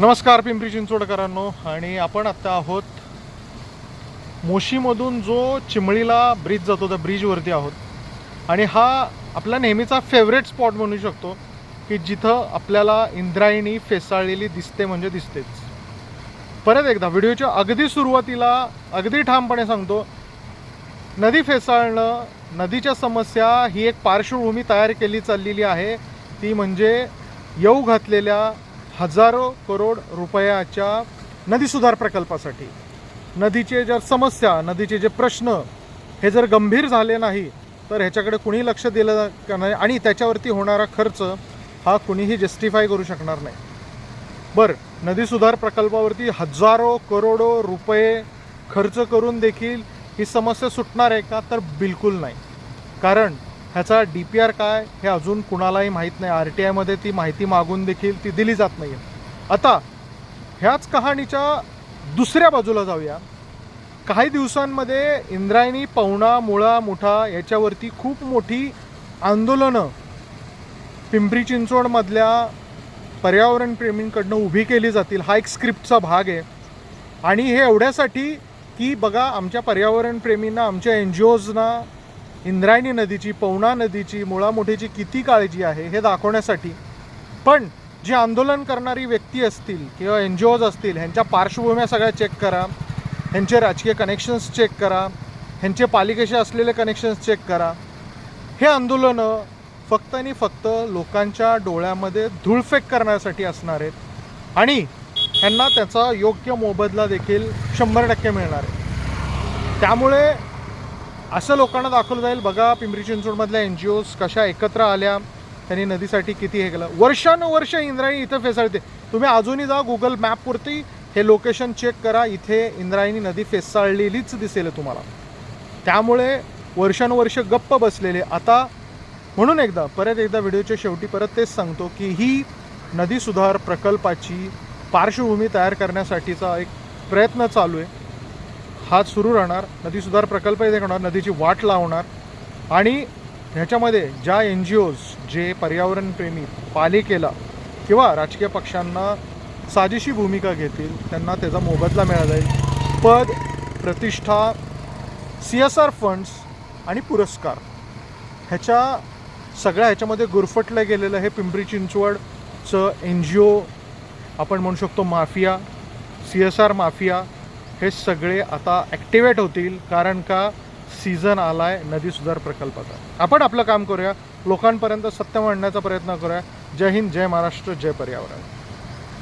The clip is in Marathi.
नमस्कार पिंपरी चिंचवडकरांनो. आणि आपण आत्ता आहोत मोशीमधून जो चिमळीला ब्रिज जातो त्या ब्रिजवरती आहोत. आणि हा आपला नेहमीचा फेवरेट स्पॉट म्हणू शकतो की जिथं आपल्याला इंद्रायणी फेसाळलेली दिसते म्हणजे दिसतेच. परत एकदा व्हिडिओच्या अगदी सुरुवातीला अगदी ठामपणे सांगतो नदी फेसाळणं नदीच्या समस्या ही एक पार्श्वभूमी तयार केली चाललेली आहे. ती म्हणजे येऊ घातलेल्या हजारो करोड रुपयाच्या नदी सुधार प्रकल्पासाठी. नदीचे जर समस्या नदीचे जे प्रश्न हे जर गंभीर झाले नाही तर ह्याच्याकडे कुणी लक्ष दिलं का नाही आणि त्याच्यावरती होणारा खर्च हा कुणीही जस्टिफाय करू शकणार नाही. बरं नदी सुधार प्रकल्पावरती हजारो करोडो रुपये खर्च करून देखील ही समस्या सुटणार आहे का? तर बिलकुल नाही. कारण ह्याचा डी पी आर काय हे अजून कुणालाही माहीत नाही. आर टी आयमध्ये ती माहिती मागून देखील ती दिली जात नाही आता ह्याच कहाणीच्या दुसऱ्या बाजूला जाऊया. काही दिवसांमध्ये इंद्रायणी पवना मुळा मुठा याच्यावरती खूप मोठी आंदोलनं पिंपरी चिंचवडमधल्या पर्यावरणप्रेमींकडनं उभी केली जातील. हा एक स्क्रिप्टचा भाग आहे. आणि हे एवढ्यासाठी की बघा आमच्या पर्यावरणप्रेमींना आमच्या एन जी ओजना इंद्रायणी नदीची पवना नदीची मुळामुठीची किती काळजी आहे हे दाखवण्यासाठी. पण जी आंदोलन करणारी व्यक्ती असतील किंवा एन जी ओज असतील ह्यांच्या पार्श्वभूम्या सगळ्या चेक करा. ह्यांचे राजकीय कनेक्शन्स चेक करा. ह्यांचे पालिकेशी असलेले कनेक्शन्स चेक करा. हे आंदोलनं फक्त आणि फक्त लोकांच्या डोळ्यामध्ये धूळफेक करण्यासाठी असणार आहेत. आणि ह्यांना त्याचा योग्य मोबदला देखील शंभर टक्के मिळणार आहे. त्यामुळे असं लोकांना दाखवलं जाईल. बघा पिंपरी चिंचवडमधल्या एन जी ओज कशा एकत्र आल्या त्यांनी नदीसाठी किती हे केलं. वर्षानुवर्ष इंद्रायणी इथं फेसाळते. तुम्ही अजूनही जा गुगल मॅपवरती हे लोकेशन चेक करा. इथे इंद्रायणी नदी फेसाळलेलीच दिसेल तुम्हाला. त्यामुळे वर्षानुवर्ष गप्प बसलेले. आता म्हणून एकदा परत एकदा व्हिडिओच्या शेवटी परत तेच सांगतो की ही नदी सुधार प्रकल्पाची पार्श्वभूमी तयार करण्यासाठीचा एक प्रयत्न चालू आहे. हा सुरू राहणार नदी सुधार प्रकल्प इथे होणार नदीची वाट लावणार आणि ह्याच्यामध्ये ज्या एन जी ओज जे पर्यावरणप्रेमी पालिकेला किंवा राजकीय पक्षांना साजेशी भूमिका घेतील त्यांना त्याचा मोबदला मिळाला जाईल. पद प्रतिष्ठा सी एस आर फंड्स आणि पुरस्कार. ह्याच्या सगळ्या ह्याच्यामध्ये गुरफटलं गेलेलं हे पिंपरी चिंचवडचं एन जी ओ आपण म्हणू शकतो mafia C S R mafia हे सगळे आता ॲक्टिवेट होतील कारण का सीझन आला आहे नदी सुधार प्रकल्पाचा. आपण आपलं काम करूया. लोकांपर्यंत सत्य मांडण्याचा प्रयत्न करूया. जय हिंद जय महाराष्ट्र जय पर्यावरण.